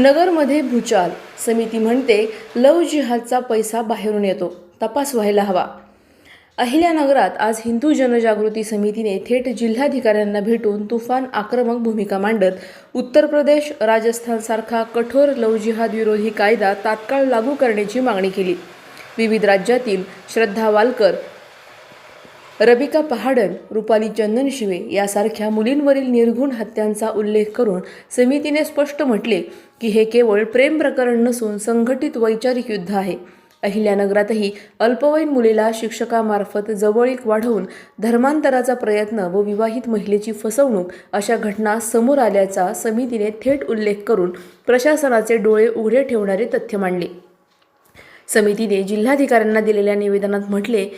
नगरमध्ये भूचाल. समिती म्हणते लव जिहादचा पैसा बाहेरून येतो. तपास व्हायला हवा. अहिल्यानगरात आज हिंदू जनजागृती समितीने थेट जिल्हाधिकाऱ्यांना भेटून तुफान आक्रमक भूमिका मांडत उत्तर प्रदेश राजस्थानसारखा कठोर लव जिहाद विरोधी कायदा तात्काळ लागू करण्याची मागणी केली. विविध राज्यातील श्रद्धा वालकर रबिका पहाडन रुपाली चंदनशिवे यासारख्या मुलींवरील निर्घुण हत्यांचा उल्लेख करून समितीने स्पष्ट म्हटले की हे केवळ प्रेम प्रकरण नसून संघटित वैचारिक युद्ध आहे. अहिल्यानगरातही अल्पवयीन मुलीला शिक्षकामार्फत जवळीक वाढवून धर्मांतराचा प्रयत्न व विवाहित महिलेची फसवणूक अशा घटना समोर आल्याचा समितीने थेट उल्लेख करून प्रशासनाचे डोळे उघडे ठेवणारे तथ्य मांडले. समितीने जिल्हाधिकाऱ्यांना दिलेल्या निवेदनात म्हटले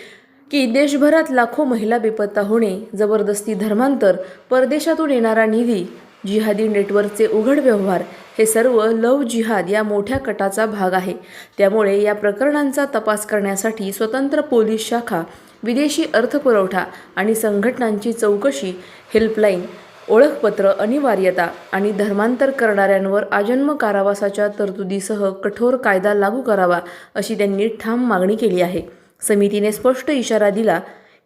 की देशभरात लाखो महिला बेपत्ता होणे जबरदस्ती धर्मांतर परदेशातून येणारा निधी जिहादी नेटवर्कचे उघड व्यवहार हे सर्व लव जिहाद या मोठ्या कटाचा भाग आहे. त्यामुळे या प्रकरणांचा तपास करण्यासाठी स्वतंत्र पोलीस शाखा विदेशी अर्थपुरवठा आणि संघटनांची चौकशी हेल्पलाईन ओळखपत्र अनिवार्यता आणि धर्मांतर करणाऱ्यांवर आजन्म कारावासाच्या तरतुदीसह कठोर कायदा लागू करावा अशी त्यांनी ठाम मागणी केली आहे. समितीने स्पष्ट इशारा दिला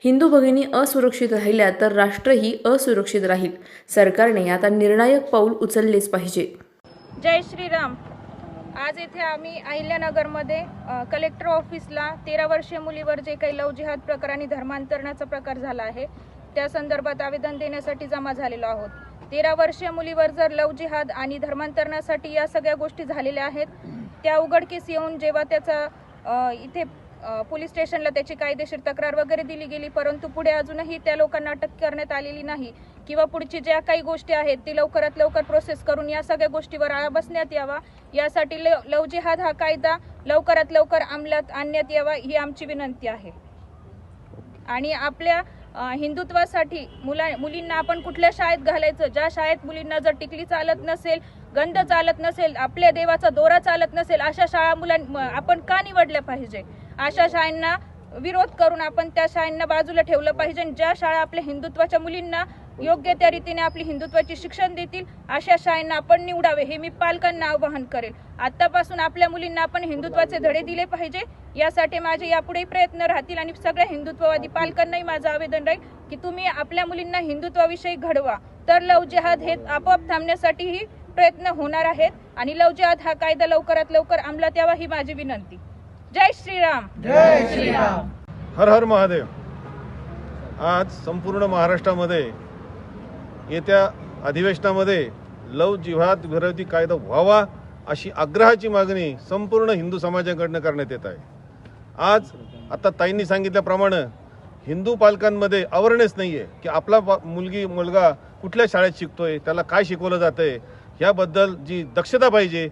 हिंदू भगिनी असुरक्षित राहिल्या तर राष्ट्रही असुरक्षित राहील. सरकारने आता निर्णायक पाऊल उचललेच पाहिजे. जय श्रीराम. आज येथे आम्ही अहिल्यानगरमध्ये कलेक्टर ऑफिसला तेरा वर्षीय मुलीवर जे काही लव जिहाद प्रकरणी धर्मांतरणाचा प्रकार झाला आहे त्या संदर्भात आवेदन देण्यासाठी जमा झालेलो आहोत. तेरा वर्षीय मुलीवर जर लव जिहाद आणि धर्मांतरणासाठी या सगळ्या गोष्टी झालेल्या आहेत त्या उघडकीस येऊन जेव्हा त्याचा इथे पोलीस स्टेशनला त्याची कायदेशीर तक्रार वगैरे दिली गेली परंतु पुढे अजूनही त्या लोकांना अटक करण्यात आलेली नाही. किंवा पुढची ज्या काही गोष्टी आहेत ती लवकरात लवकर प्रोसेस करून या सगळ्या गोष्टीवर आळा बसण्यात यावा. यासाठी लव लव जिहाद हा कायदा लवकरात लवकर अंमलात आणण्यात यावा ही आमची विनंती आहे. आणि आपल्या हिंदुत्वासाठी मुला मुलींना आपण कुठल्या शाळेत घालायचं? ज्या शाळेत मुलींना जर टिकली चालत नसेल गंध चालत नसेल आपल्या देवाचा दोरा चालत नसेल अशा शाळा मुलां आपण का निवडल्या पाहिजे? अशा शाळांना विरोध करून आपण त्या शाळांना बाजूला ठेवलं पाहिजे. आणि ज्या शाळा आपल्या हिंदुत्वाच्या मुलींना योग्य त्या रीतीने आपली हिंदुत्वाची शिक्षण देतील अशा शाळांना आपण निवडावे हे मी पालकांना आवाहन करेल. आतापासून आपल्या मुलींना आपण हिंदुत्वाचे धडे दिले पाहिजे. यासाठी माझे यापुढे प्रयत्न राहतील आणि सगळ्या हिंदुत्ववादी पालकांनाही माझं आवेदन राहील की तुम्ही आपल्या मुलींना हिंदुत्वाविषयी घडवा. तर लव जिहाद हे आपोआप थांबण्यासाठीही प्रयत्न होणार आहेत आणि लव जिहाद हा कायदा लवकरात लवकर अंमलात यावा ही माझी विनंती. जय श्रीराम. हर हर महादेव. आज संपूर्ण महाराष्ट्रामध्ये येत्या अधिवेशनामध्ये लव जिहाद विरोधी कायदा व्हावा अशी आग्रहाची मागणी संपूर्ण हिंदू समाजाकडनं करण्यात येत आहे. आज आता ताईंनी सांगितल्याप्रमाणे हिंदू पालकांमध्ये अवेअरनेस नाही आहे की आपला मुलगी मुलगा कुठल्या शाळेत शिकतोय त्याला काय शिकवलं जातंय याबद्दल जी दक्षता पाहिजे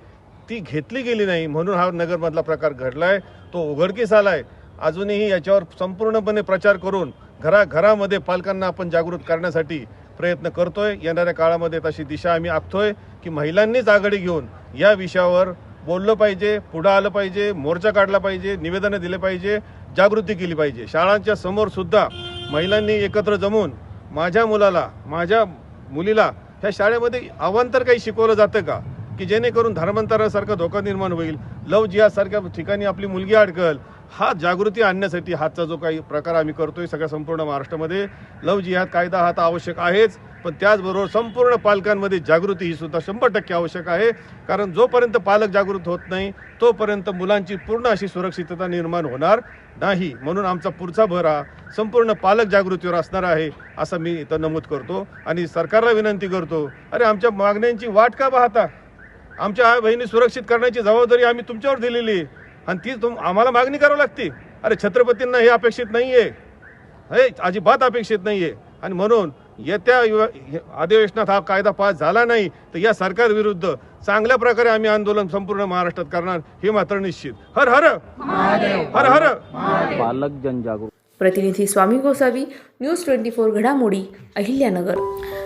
ती घेतली गेली नाही म्हणून हा नगरमधला प्रकार घडलाय तो उघडकीस आलाय. अजूनही याच्यावर संपूर्णपणे प्रचार करून घरा घरामध्ये पालकांना आपण जागृत करण्यासाठी प्रयत्न करतोय. येणाऱ्या काळामध्ये तशी दिशा आम्ही आखतोय की महिलांनीच आघाडी घेऊन या विषयावर बोललं पाहिजे पुढं आलं पाहिजे मोर्चा काढला पाहिजे निवेदनं दिले पाहिजे जागृती केली पाहिजे. शाळांच्या समोर सुद्धा महिलांनी एकत्र जमून माझ्या मुलाला माझ्या मुलीला ह्या शाळेमध्ये अवांतर काही शिकवलं जातं का? की जेणेकरून धर्मांतरासारखा धोका निर्माण होईल. लव जिहासारख्या ठिकाणी आपली मुलगी अडकल हा जागृती आणण्यासाठी हातचा जो काही प्रकार आम्ही करतोय सगळ्या संपूर्ण महाराष्ट्रामध्ये लव जिहाद कायदा हा तर आवश्यक आहेच पण त्याचबरोबर संपूर्ण पालकांमध्ये जागृती ही सुद्धा शंभर टक्के आवश्यक आहे. कारण जोपर्यंत पालक जागृत होत नाही तोपर्यंत मुलांची पूर्ण अशी सुरक्षितता निर्माण होणार नाही. म्हणून आमचा पुढचा भर हा संपूर्ण पालक जागृतीवर असणार आहे असं मी इथं नमूद करतो. आणि सरकारला विनंती करतो अरे आमच्या मागण्यांची वाट का पाहता? आमच्या आई बहिणी सुरक्षित करण्याची जबाबदारी आम्ही तुमच्यावर दिलेली. आहे आणि ती तुम आम्हाला मागणी करावी लागते. अरे छत्रपतींना हे अपेक्षित नाही आहे हे अजिबात अपेक्षित नाही आहे आणि म्हणून येत्या अधिवेशनात हा कायदा पास झाला नाही तर या सरकार विरुद्ध चांगल्या प्रकारे आम्ही आंदोलन संपूर्ण महाराष्ट्रात करणार हे मात्र निश्चित. हर हर! हर हर! पालक जनजागृती. प्रतिनिधी Swami Gosavi news twenty four घडामोडी अहिल्यानगर.